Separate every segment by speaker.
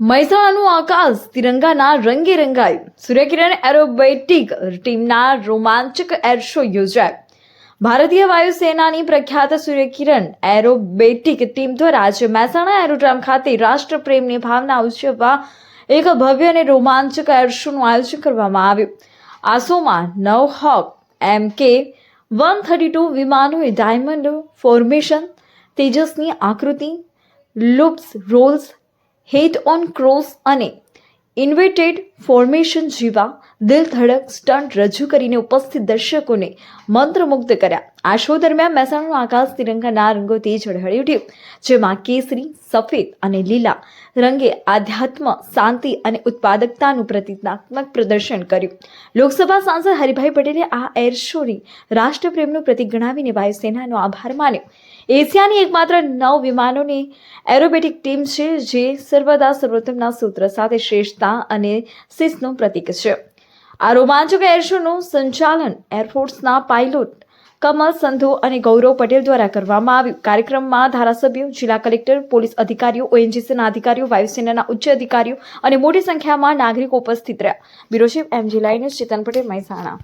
Speaker 1: મહેસાણાનું આકાશ તિરંગાના રંગે રંગાયું સૂર્યકિરણ aerobatic ટીમના રોમાંચક air show યોજાયો. ભારતીય વાયુસેનાની પ્રખ્યાત સૂર્યકિરણ એરોબેટિક ટીમ દ્વારા આજે મહેસાણા એરોડ્રામ ખાતે રાષ્ટ્રપ્રેમની ભાવના ઉજવવા એક ભવ્ય અને રોમાંચક એર શોનું આયોજન કરવામાં આવ્યું. આ શોમાં નવ હોક એમ કે, વન થર્ટી ટુ વિમાનોએ ડાયમંડ ફોર્મેશન, તેજસની આકૃતિ, loops rolls hat on cross અને ઇન્વેટેડ ફોર્મેશન જેવા દિલ ધડક સ્ટન્ટ રજૂ કરીને ઉપસ્થિત દર્શકોને મંત્રમુગ્ધ કર્યા. આ શો દરમિયાન મહેસાણાનું આકાશ તિરંગાના રંગોથી ઝળહળી ઉઠ્યું, જેમાં કેસરી, સફેદ અને લીલા રંગે આધ્યાત્મ, શાંતિ અને ઉત્પાદકતાનું પ્રતિજ્ઞાત્મક પ્રદર્શન કર્યું. લોકસભા સાંસદ હરિભાઈ પટેલે આ એર શોની રાષ્ટ્રપ્રેમનું પ્રતિક ગણાવીને વાયુસેનાનો આભાર માન્યો. એશિયાની એકમાત્ર નવ વિમાનોની એરોબેટિક ટીમ છે, જે સર્વદા સર્વોત્તમના સૂત્ર સાથે શ્રેષ્ઠતા અને શિસ્તનું પ્રતીક છે. આ રોમાંચક એર શોનું સંચાલન એરફોર્સના પાયલોટ કમલ સંધુ અને ગૌરવ પટેલ દ્વારા કરવામાં આવ્યું. કાર્યક્રમમાં ધારાસભ્યો, જિલ્લા કલેક્ટર, પોલીસ અધિકારીઓ ઓએનજીસીના અધિકારીઓ, વાયુસેનાના ઉચ્ચ અધિકારીઓ અને મોટી સંખ્યામાં નાગરિકો ઉપસ્થિત રહ્યા. બ્યુરો એમ જી લાઇનસ ચેતન પટેલ, મહેસાણા.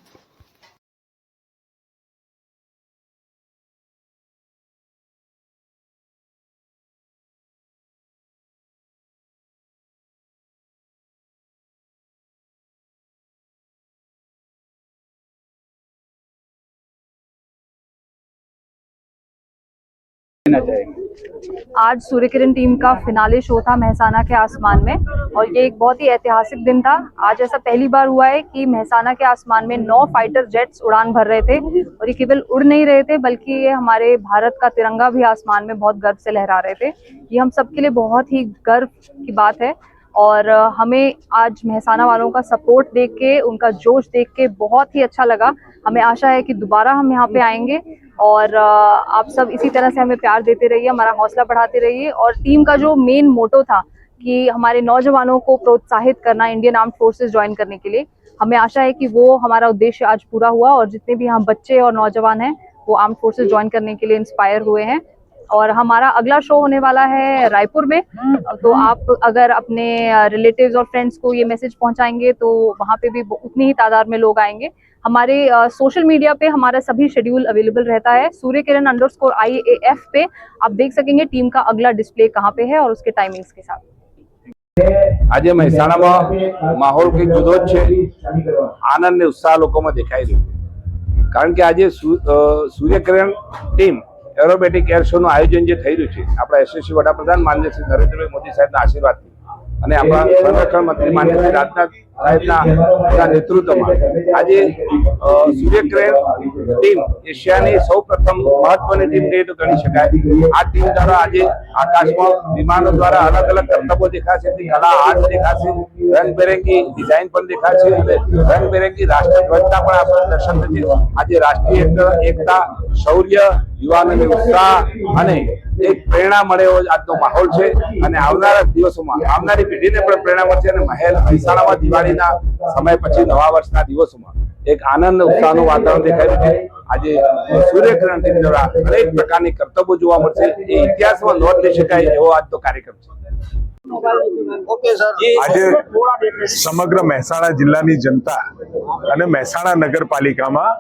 Speaker 2: देना चाहेंगे
Speaker 3: आज सूर्य किरण टीम का फिनाले शो था महसाना के आसमान में, और ये एक बहुत ही ऐतिहासिक दिन था। आज ऐसा पहली बार हुआ है कि महसाना के आसमान में नौ फाइटर जेट्स उड़ान भर रहे थे, और ये केवल उड़ नहीं रहे थे, बल्कि ये हमारे भारत का तिरंगा भी आसमान में बहुत गर्व से लहरा रहे थे। ये हम सबके लिए बहुत ही गर्व की बात है, और हमें आज महसाना वालों का सपोर्ट देख के, उनका जोश देख के बहुत ही अच्छा लगा। हमें आशा है कि दोबारा हम यहाँ पे आएँगे। और आप सब इसी तरह से हमें प्यार देते रहिए, हमारा हौसला बढ़ाते रहिए और टीम का जो मेन मोटो था कि हमारे नौजवानों को प्रोत्साहित करना इंडियन आर्म फोर्सेज ज्वाइन करने के लिए, हमें आशा है कि वो हमारा उद्देश्य आज पूरा हुआ और जितने भी यहाँ बच्चे और नौजवान हैं, वो आर्म फोर्सेज ज्वाइन करने के लिए इंस्पायर हुए हैं। और हमारा अगला शो होने वाला है रायपुर में तो आप अगर अपने रिलेटिव्स और फ्रेंड्स को ये मैसेज पहुंचाएंगे तो वहाँ पे भी उतनी ही तादाद में लोग आएंगे हमारे सोशल मीडिया पे हमारा सभी शेड्यूल अवेलेबल रहता है Surya Kiran underscore I A F पे आप देख सकेंगे टीम का अगला डिस्प्ले कहाँ पे है और उसके टाइमिंग्स के साथ
Speaker 2: આજે મહેસાણામાં માહોલ કંઈક જુદો જ છે આનંદ ને ઉત્સાહ લોકોમાં દેખાઈ રહ્યો છે કારણ કે આજે સુ- અ, સૂર્યકિરણ ટીમ એરોબેટિક એર શોનું આયોજન જે થઈ રહ્યું છે આપણા યશસ્વી વડાપ્રધાન માન્ય શ્રી નરેન્દ્રભાઈ મોદી સાહેબના આશીર્વાદથી. અને આપણા સંરક્ષણ મંત્રી માન્ય શ્રી રાજનાથ સાહેબના નેતૃત્વમાં આજે અ, સૂર્યકિરણ ટીમ એશિયાની સૌ પ્રથમ મહત્વની ટીમ કહીએ તો ગણી શકાય. આ ટીમ દ્વારા આજે આકાશમાં વિમાનો દ્વારા અલગ અલગ કરતબો દેખાશે કલા આર્ટ દેખાશે રંગબેરંગી ડિઝાઇન પણ દેખાશે રંગબેરંગી રાષ્ટ્રધ્વજતા પણ આપણે દર્શન થશે. આજે રાષ્ટ્રીય એકતા શૌર્ય યુવાનોને ઉત્સાહ અને એક પ્રેરણા મળે એવો આજનો માહોલ છે. અને આવનારા દિવસોમાં આવનારી પેઢીને પણ પ્રેરણા મળશે અને મહેલ મહેસાણામાં દિવાળીના સમય પછી નવા વર્ષના દિવસોમાં એક આનંદ ઉત્સાહનું વાતાવરણ દેખાયું છે. આજે સૂર્યકિરણ દ્વારા અનેક પ્રકારની કરતબો જોવા મળશે. એ ઇતિહાસમાં નોંધ લઈ શકાય એવો આજનો કાર્યક્રમ છે.
Speaker 4: આજે સમગ્ર મહેસાણા જિલ્લાની જનતા અને મહેસાણા નગરપાલિકામાં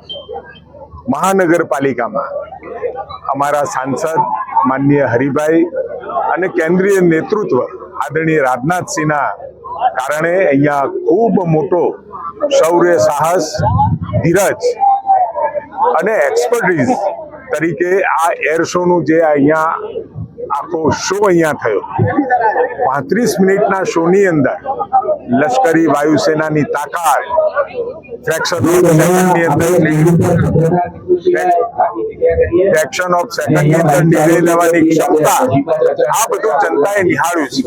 Speaker 4: મહાનગરપાલિકામાં અમારા સાંસદ માનનીય હરિભાઈ અને કેન્દ્રીય નેતૃત્વ આદરણીય રાજનાથસિંહના કારણે અહીંયા ખૂબ મોટો શૌર્ય, સાહસ, ધીરજ અને એક્સપર્ટીઝ તરીકે આ એર શોનું જે અહીંયા આખો શો અહીંયા થયો. પાંત્રીસ મિનિટના શોની અંદર લશ્કરી વાયુસેનાની તાકાત fraction of fraction of second લેવાની ક્ષમતા આ બધું જનતાએ નિહાળ્યું છે.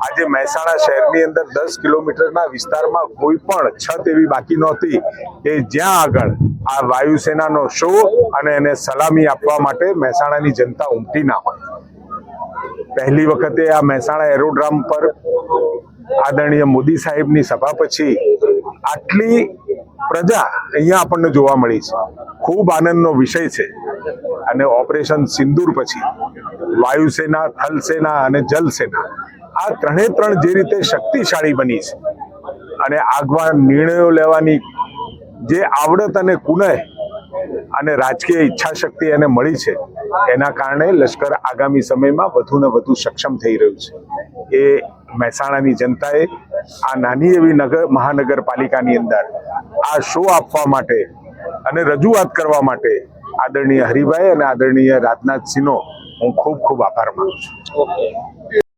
Speaker 4: આજે મહેસાણા શહેરની અંદર દસ કિલોમીટરના વિસ્તારમાં કોઈ પણ છત એવી બાકી નહોતી કે જ્યાં આગળ આ વાયુસેનાનો શો અને એને સલામી આપવા માટે મહેસાણાની જનતા ઉમટી ના હોય. પહેલી વખતે આ મહેસાણા એરોડ્રામ પર આદરણીય મોદી સાહેબની સભા પછી આટલી પ્રજા અહીંયા આપણને જોવા મળી છે. ખૂબ આનંદનો વિષય છે. અને ઓપરેશન સિંદૂર પછી વાયુસેના, થલસેના અને જલસેના આ ત્રણે ત્રણ જે રીતે શક્તિશાળી બની છે અને આગવા નિર્ણયો લેવાની જે આવડત અને કુનય અને રાજકીય ઈચ્છા શક્તિ એને મળી છે, એના કારણે લશ્કર આગામી સમયમાં વધુ ને વધુ સક્ષમ થઈ રહ્યું છે. એ મહેસાણાની જનતાએ આ નાની એવી નગર મહાનગરપાલિકાની અંદર આ શો આપવા માટે અને રજૂઆત કરવા માટે આદરણીય હરિભાઈ અને આદરણીય રાજનાથસિંહનો હું ખૂબ ખૂબ આભાર માનું છું.